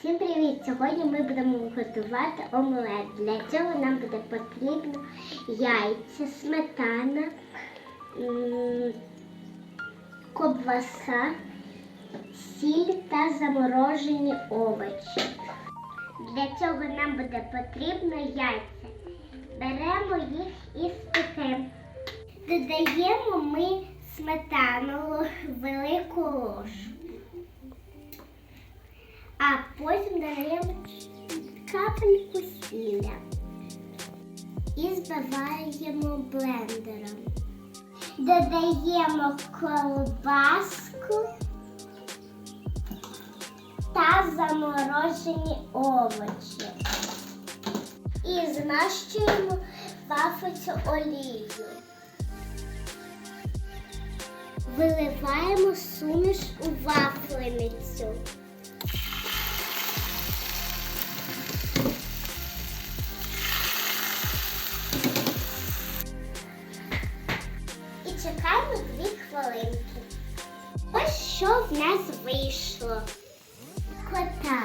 Всім привіт! Сьогодні ми будемо готувати омлет. Для цього нам буде потрібно яйця, сметана, ковбаса, сіль та заморожені овочі. Для цього нам буде потрібно яйця. Беремо їх і спекемо. Додаємо ми сметану велику ложку. А потім додаємо капельку сілля і збиваємо блендером. Додаємо колбаску та заморожені овочі. І змащуємо вафицю олією. Виливаємо суміш у вафленицю. чекаємо дві хвилинки. Ось що в нас вийшло. Кота.